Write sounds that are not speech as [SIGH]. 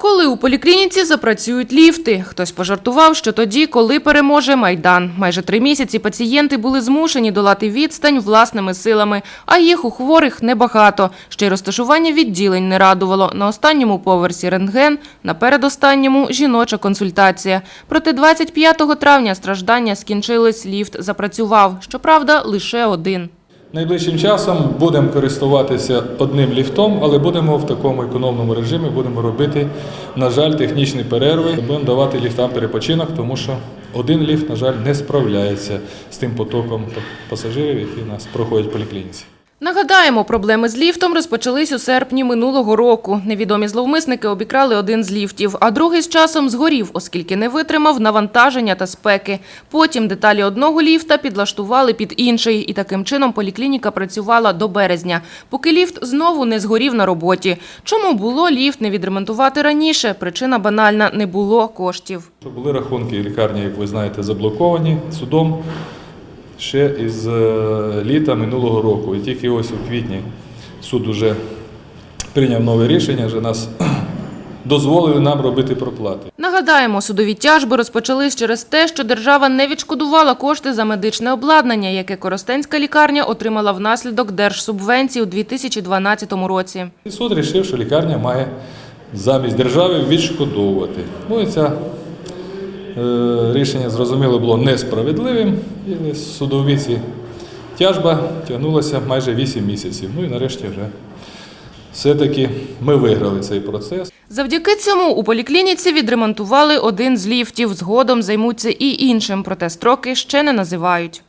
Коли у поліклініці запрацюють ліфти? Хтось пожартував, що тоді, коли переможе Майдан. Майже три місяці пацієнти були змушені долати відстань власними силами, а їх у хворих небагато. Ще й розташування відділень не радувало. На останньому поверсі рентген, на передостанньому жіноча консультація. Проте 25 травня страждання скінчились, ліфт запрацював. Щоправда, лише один. Найближчим часом будемо користуватися одним ліфтом, але будемо в такому економному режимі, будемо робити, на жаль, технічні перерви. Будемо давати ліфтам перепочинок, тому що один ліфт, на жаль, не справляється з тим потоком пасажирів, які нас проходять в поліклініці. Нагадаємо, проблеми з ліфтом розпочались у серпні минулого року. Невідомі зловмисники обікрали один з ліфтів, а другий з часом згорів, оскільки не витримав навантаження та спеки. Потім деталі одного ліфта підлаштували під інший, і таким чином поліклініка працювала до березня, поки ліфт знову не згорів на роботі. Чому було ліфт не відремонтувати раніше? Причина банальна – не було коштів. Були рахунки лікарні, як ви знаєте, заблоковані судом ще із е, літа минулого року. І тільки ось у квітні суд уже прийняв нове рішення, вже нас [CLEARS THROAT] дозволили нам робити проплати. Нагадаємо, судові тяжби розпочались через те, що держава не відшкодувала кошти за медичне обладнання, яке Коростенська лікарня отримала внаслідок держсубвенції у 2012 році. І суд вирішив, що лікарня має замість держави відшкодовувати. Ну і е, рішення, зрозуміло, було несправедливим. І судові ці тяжба тягнулася майже 8 місяців. Ну і нарешті вже все-таки ми виграли цей процес. Завдяки цьому у поліклініці відремонтували один з ліфтів. Згодом займуться і іншим, проте строки ще не називають.